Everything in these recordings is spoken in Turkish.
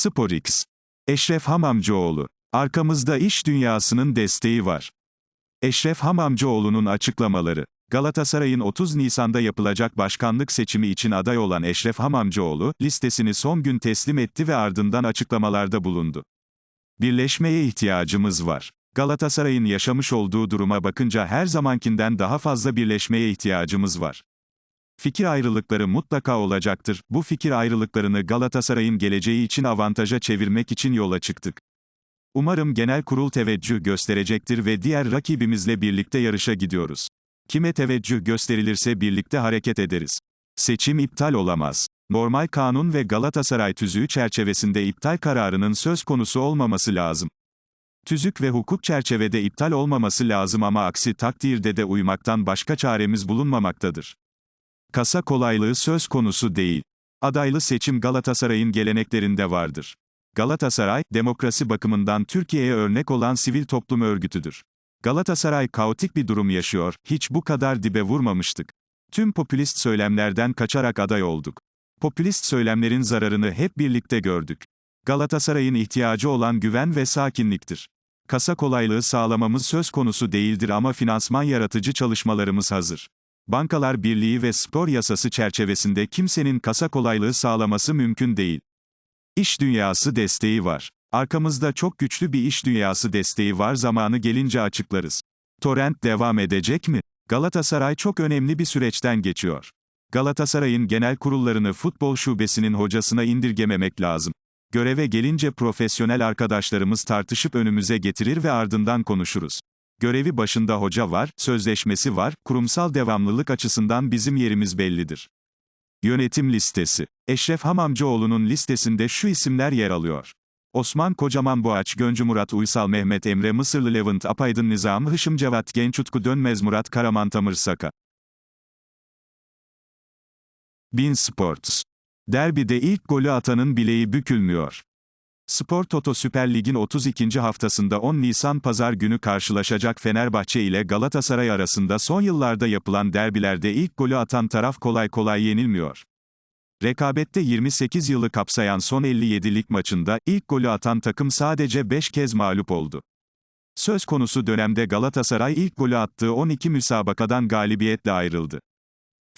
SporX. Eşref Hamamcıoğlu. Arkamızda iş dünyasının desteği var. Eşref Hamamcıoğlu'nun açıklamaları. Galatasaray'ın 30 Nisan'da yapılacak başkanlık seçimi için aday olan Eşref Hamamcıoğlu, listesini son gün teslim etti ve ardından açıklamalarda bulundu. Birleşmeye ihtiyacımız var. Galatasaray'ın yaşamış olduğu duruma bakınca her zamankinden daha fazla birleşmeye ihtiyacımız var. Fikir ayrılıkları mutlaka olacaktır. Bu fikir ayrılıklarını Galatasaray'ın geleceği için avantaja çevirmek için yola çıktık. Umarım genel kurul teveccüh gösterecektir ve diğer rakibimizle birlikte yarışa gidiyoruz. Kime teveccüh gösterilirse birlikte hareket ederiz. Seçim iptal olamaz. Normal kanun ve Galatasaray tüzüğü çerçevesinde iptal kararının söz konusu olmaması lazım. Tüzük ve hukuk çerçevede iptal olmaması lazım ama aksi takdirde de uymaktan başka çaremiz bulunmamaktadır. Kasa kolaylığı söz konusu değil. Adaylı seçim Galatasaray'ın geleneklerinde vardır. Galatasaray, demokrasi bakımından Türkiye'ye örnek olan sivil toplum örgütüdür. Galatasaray kaotik bir durum yaşıyor, hiç bu kadar dibe vurmamıştık. Tüm popülist söylemlerden kaçarak aday olduk. Popülist söylemlerin zararını hep birlikte gördük. Galatasaray'ın ihtiyacı olan güven ve sakinliktir. Kasa kolaylığı sağlamamız söz konusu değildir ama finansman yaratıcı çalışmalarımız hazır. Bankalar Birliği ve spor yasası çerçevesinde kimsenin kasa kolaylığı sağlaması mümkün değil. İş dünyası desteği var. Arkamızda çok güçlü bir iş dünyası desteği var zamanı gelince açıklarız. Torrent devam edecek mi? Galatasaray çok önemli bir süreçten geçiyor. Galatasaray'ın genel kurullarını futbol şubesinin hocasına indirgememek lazım. Göreve gelince profesyonel arkadaşlarımız tartışıp önümüze getirir ve ardından konuşuruz. Görevi başında hoca var, sözleşmesi var, kurumsal devamlılık açısından bizim yerimiz bellidir. Yönetim listesi. Eşref Hamamcıoğlu'nun listesinde şu isimler yer alıyor. Osman Kocaman Boğaç Göncü Murat Uysal Mehmet Emre Mısırlı Levent Apaydın Nizam Hışım Cevat Genç Utku Dönmez Murat Karaman Tamır Saka Bin Sports Derbide ilk golü atanın bileği bükülmüyor. Spor Toto Süper Lig'in 32. haftasında 10 Nisan Pazar günü karşılaşacak Fenerbahçe ile Galatasaray arasında son yıllarda yapılan derbilerde ilk golü atan taraf kolay kolay yenilmiyor. Rekabette 28 yılı kapsayan son 57 lig maçında ilk golü atan takım sadece 5 kez mağlup oldu. Söz konusu dönemde Galatasaray ilk golü attığı 12 müsabakadan galibiyetle ayrıldı.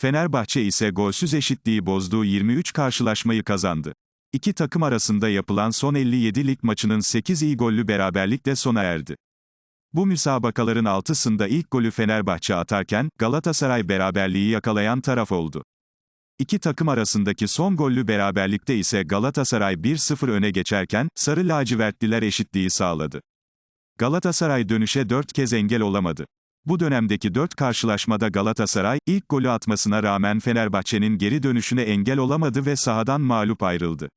Fenerbahçe ise golsüz eşitliği bozduğu 23 karşılaşmayı kazandı. İki takım arasında yapılan son 57 lig maçının 8 iyi gollü beraberlikle sona erdi. Bu müsabakaların altısında ilk golü Fenerbahçe atarken, Galatasaray beraberliği yakalayan taraf oldu. İki takım arasındaki son gollü beraberlikte ise Galatasaray 1-0 öne geçerken, Sarı lacivertliler eşitliği sağladı. Galatasaray dönüşe 4 kez engel olamadı. Bu dönemdeki 4 karşılaşmada Galatasaray, ilk golü atmasına rağmen Fenerbahçe'nin geri dönüşüne engel olamadı ve sahadan mağlup ayrıldı.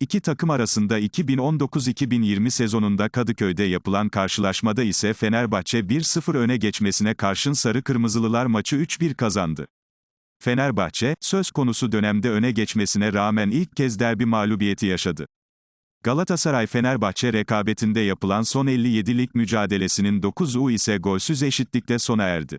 İki takım arasında 2019-2020 sezonunda Kadıköy'de yapılan karşılaşmada ise Fenerbahçe 1-0 öne geçmesine karşın Sarı Kırmızılılar maçı 3-1 kazandı. Fenerbahçe, söz konusu dönemde öne geçmesine rağmen ilk kez derbi mağlubiyeti yaşadı. Galatasaray-Fenerbahçe rekabetinde yapılan son 57 lig mücadelesinin 9'u ise golsüz eşitlikte sona erdi.